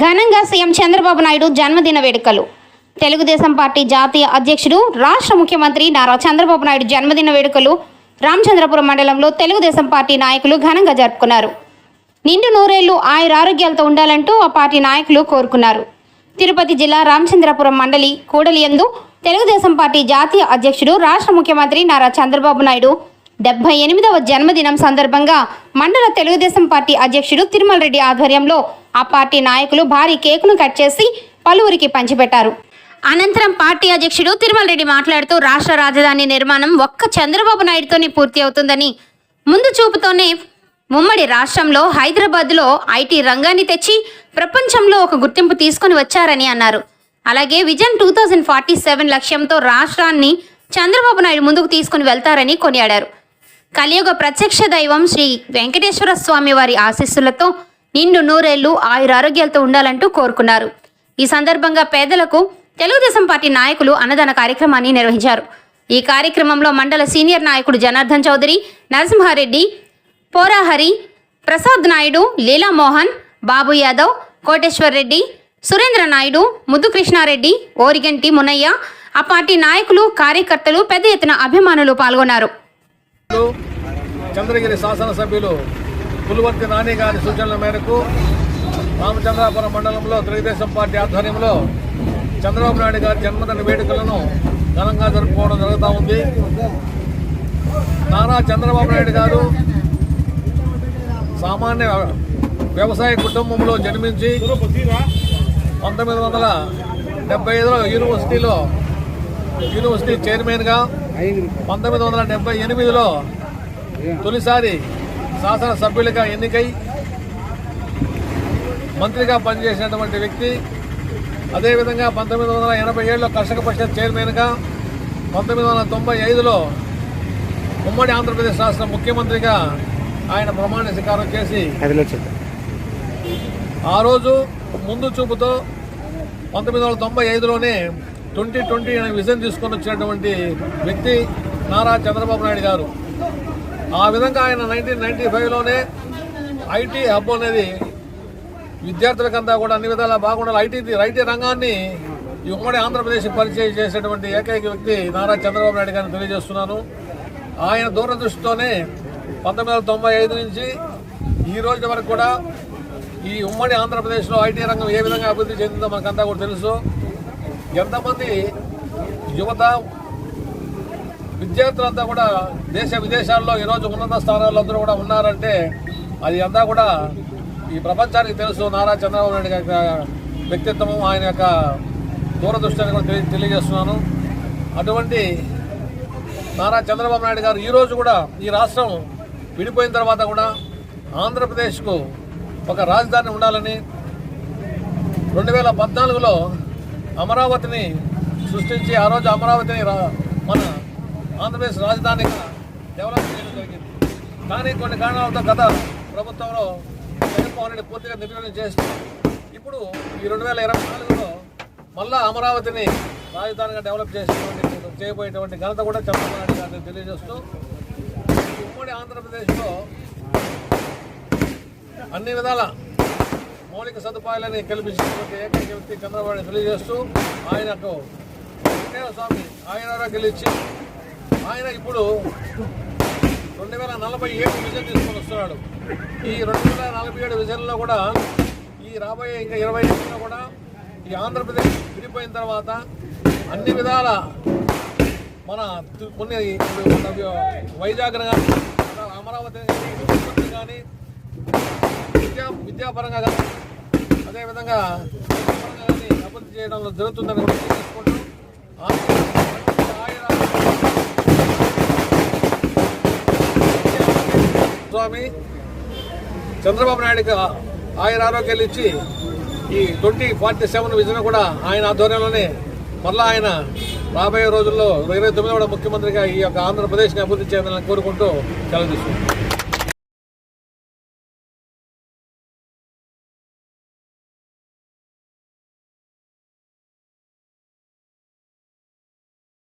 ఘనంగా సీఎం చంద్రబాబు నాయుడు జన్మదిన వేడుకలు. తెలుగుదేశం పార్టీ జాతీయ అధ్యక్షుడు రాష్ట్ర ముఖ్యమంత్రి నారా చంద్రబాబు నాయుడు జన్మదిన వేడుకలు రామచంద్రపురం మండలంలో తెలుగుదేశం పార్టీ నాయకులు ఘనంగా జరుపుకున్నారు. నిండు నూరేళ్ళు ఆయురారోగ్యాలతో ఉండాలంటూ ఆ పార్టీ నాయకులు కోరుకున్నారు. తిరుపతి జిల్లా రామచంద్రపురం మండలి కూడలియందు తెలుగుదేశం పార్టీ జాతీయ అధ్యక్షుడు రాష్ట్ర ముఖ్యమంత్రి నారా చంద్రబాబు నాయుడు డెబ్బై ఎనిమిదవ జన్మదినం సందర్భంగా మండల తెలుగుదేశం పార్టీ అధ్యక్షుడు తిరుమల రెడ్డి ఆధ్వర్యంలో ఆ పార్టీ నాయకులు భారీ కేకును కట్ చేసి పలువురికి పంచిపెట్టారు. అనంతరం పార్టీ అధ్యక్షుడు తిరుమల రెడ్డి మాట్లాడుతూ రాష్ట్ర రాజధాని నిర్మాణం ఒక్క చంద్రబాబు నాయుడుతోనే పూర్తి అవుతుందని. ముందు చూపుతోనే ఉమ్మడి రాష్ట్రంలో హైదరాబాద్లో ఐటీ రంగాన్ని తెచ్చి ప్రపంచంలో ఒక గుర్తింపు తీసుకొని వచ్చారని అన్నారు. అలాగే vision two thousand forty seven లక్ష్యంతో రాష్ట్రాన్ని చంద్రబాబు నాయుడు ముందుకు తీసుకుని వెళ్తారని కొనియాడారు. కలియుగ ప్రత్యక్ష దైవం శ్రీ వెంకటేశ్వర స్వామి వారి ఆశీస్సులతో నిండు నూరేళ్ళు ఆయురారోగ్యాలతో ఉండాలంటూ కోరుకున్నారు. ఈ సందర్భంగా పేదలకు తెలుగుదేశం పార్టీ నాయకులు అన్నదాన కార్యక్రమాన్ని నిర్వహించారు. ఈ కార్యక్రమంలో మండల సీనియర్ నాయకుడు జనార్దన్ చౌదరి నరసింహారెడ్డి పోరాహరి ప్రసాద్ నాయుడు లీలామోహన్ బాబు యాదవ్ కోటేశ్వర్ రెడ్డి సురేంద్ర నాయుడు ముద్దుకృష్ణారెడ్డి ఓరిగంటి మునయ్య ఆ పార్టీ నాయకులు కార్యకర్తలు పెద్ద ఎత్తున అభిమానులు పాల్గొన్నారు. చంద్రగిరి శాసనసభ్యులు పులివర్తి నాని గారి సూచనల మేరకు రామచంద్రాపురం మండలంలో తెలుగుదేశం పార్టీ ఆధ్వర్యంలో చంద్రబాబు నాయుడు గారి జన్మదిన వేడుకలను ఘనంగా జరుపుకోవడం జరుగుతూ ఉంది. నారా చంద్రబాబు నాయుడు గారు సామాన్య వ్యవసాయ కుటుంబంలో జన్మించి పంతొమ్మిది వందల డెబ్బై ఐదులో యూనివర్సిటీలో యూనివర్సిటీ చైర్మన్గా పంతొమ్మిది వందల డెబ్బై ఎనిమిదిలో తొలిసారి శాసనసభ్యులుగా ఎన్నికై మంత్రిగా పనిచేసినటువంటి వ్యక్తి అదేవిధంగా పంతొమ్మిది వందల ఎనభై ఏడులో కర్షక పరిషత్ చైర్మన్గా పంతొమ్మిది వందల తొంభై ఐదులో ఉమ్మడి ఆంధ్రప్రదేశ్ రాష్ట్ర ముఖ్యమంత్రిగా ఆయన ప్రమాణ స్వీకారం చేసి ఆ రోజు ముందు చూపుతో పంతొమ్మిది వందల తొంభై ఐదులోనే ట్వంటీ ట్వంటీ అనే విజన్ తీసుకొని వచ్చినటువంటి వ్యక్తి నారా చంద్రబాబు నాయుడు గారు. ఆ విధంగా ఆయన నైన్టీన్ నైన్టీ ఫైవ్లోనే ఐటీ హబ్ అనేది విద్యార్థులకంతా కూడా అన్ని విధాలా బాగుండాలి. ఐటీ ఐటీ రంగాన్ని ఈ ఉమ్మడి ఆంధ్రప్రదేశ్ పరిచయం చేసేటువంటి ఏకైక వ్యక్తి నారా చంద్రబాబు నాయుడు గారిని తెలియజేస్తున్నాను. ఆయన దూరదృష్టితోనే పంతొమ్మిది వందల తొంభై ఐదు నుంచి ఈ రోజు వరకు కూడా ఈ ఉమ్మడి ఆంధ్రప్రదేశ్లో ఐటీ రంగం ఏ విధంగా అభివృద్ధి చెందిందో మనకంతా కూడా తెలుసు. ఎంతమంది యువత విద్యార్థులంతా కూడా దేశ విదేశాల్లో ఈరోజు ఉన్నత స్థానాల్లో అందరూ కూడా ఉన్నారంటే అది అంతా కూడా ఈ ప్రపంచానికి తెలుసు. నారా చంద్రబాబు నాయుడు గారి యొక్క వ్యక్తిత్వము ఆయన యొక్క దూరదృష్టిని కూడా తెలియ తెలియజేస్తున్నాను. అటువంటి నారా చంద్రబాబు నాయుడు గారు ఈరోజు కూడా ఈ రాష్ట్రం విడిపోయిన తర్వాత కూడా ఆంధ్రప్రదేశ్కు ఒక రాజధాని ఉండాలని రెండు వేల పద్నాలుగులో అమరావతిని సృష్టించి ఆ రోజు అమరావతిని రా- మన ఆంధ్రప్రదేశ్ రాజధానిగా డెవలప్ చేయడం జరిగింది. కానీ కొన్ని కారణాలతో గత ప్రభుత్వంలో జగన్మోహన్ రెడ్డి పూర్తిగా నిర్ణయం చేస్తూ ఇప్పుడు ఈ రెండు వేల ఇరవై నాలుగులో మళ్ళా అమరావతిని రాజధానిగా డెవలప్ చేసేటువంటి చేయబోయేటువంటి ఘనత కూడా చంద్రబాబు నాయుడు గారిని తెలియజేస్తూ ఉమ్మడి ఆంధ్రప్రదేశ్లో అన్ని విధాల మౌలిక సదుపాయాలని కల్పించినటువంటి ఏకైక వ్యక్తి చంద్రబాబు తెలియజేస్తూ ఆయనకు వెంకయ్య స్వామి ఆయన ఆరోగ్యాలు ఆయన ఇప్పుడు రెండు వేల నలభై ఏడు విజన్ తీసుకొని వస్తున్నాడు. ఈ రెండు వేల నలభై ఏడు విజన్లో కూడా ఈ రాబోయే ఇంకా ఇరవై ఏళ్ళలో కూడా ఈ ఆంధ్రప్రదేశ్ విడిపోయిన తర్వాత అన్ని విధాల మన కొన్ని వైజాగ్ కానీ అమరావతి కానీ, కానీ విద్యా విద్యాపరంగా కానీ అదేవిధంగా అభివృద్ధి చేయడంలో జరుగుతుందని స్వామి చంద్రబాబు నాయుడుకి ఆయన ఆరోగ్యాలు ఇచ్చి ఈ ట్వంటీ ఫార్టీ సెవెన్ విజన్ కూడా ఆయన ఆధ్వర్యంలోనే మళ్ళా ఆయన రాబోయే రోజుల్లో ఇరవై తొమ్మిదవ ముఖ్యమంత్రిగా ఈ యొక్క ఆంధ్రప్రదేశ్ని అభివృద్ధి చేయాలని కోరుకుంటూ సెలవు తీసుకుంటున్నాను